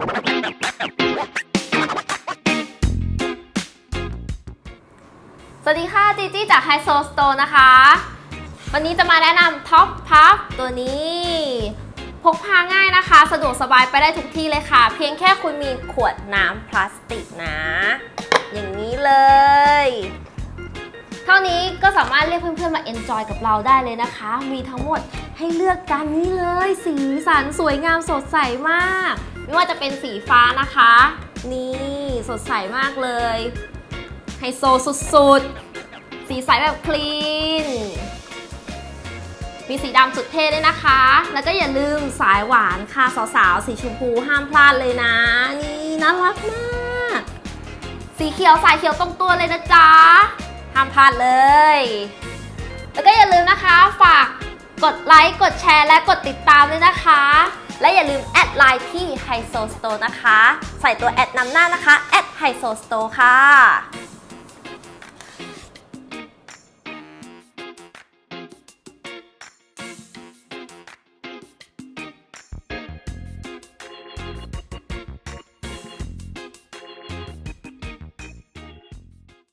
สวัสดีค่ะจีจี้จาก High Soul Store นะคะ วันนี้จะมาแนะนำท็อปพัฟตัวนี้ พกพาง่ายนะคะ สะดวกสบายไปได้ทุกที่เลยค่ะ เพียงแค่คุณมีขวดน้ำพลาสติกนะ อย่างนี้เลย เท่านี้ก็สามารถเรียกเพื่อนๆมา enjoy กับเราได้เลยนะคะ มีทั้งหมดให้เลือกกันนี่เลย สีสันสวยงามสดใสมาก ไม่ว่าจะเป็นสีฟ้านะคะ นี่สดใสมากเลยไฮโซสุดๆ สีใสแบบคลีน มีสีดำสุดเท่ด้วยนะคะ แล้วก็อย่าลืมสายหวานค่ะสาวๆ สีชมพูห้ามพลาดเลยนะ นี่น่ารักมาก สีเขียวสายเขียวตรงตัวเลยนะจ๊ะ ห้ามพลาดเลย แล้วก็อย่าลืมนะคะฝากกดไลค์ กดแชร์ และกดติดตามด้วยนะคะ และอย่าลืมแอดไลน์ที่ไฮโซสโตร์นะคะ ใส่ตัวแอดนำหน้านะคะแอดไฮโซสโตร์ค่ะ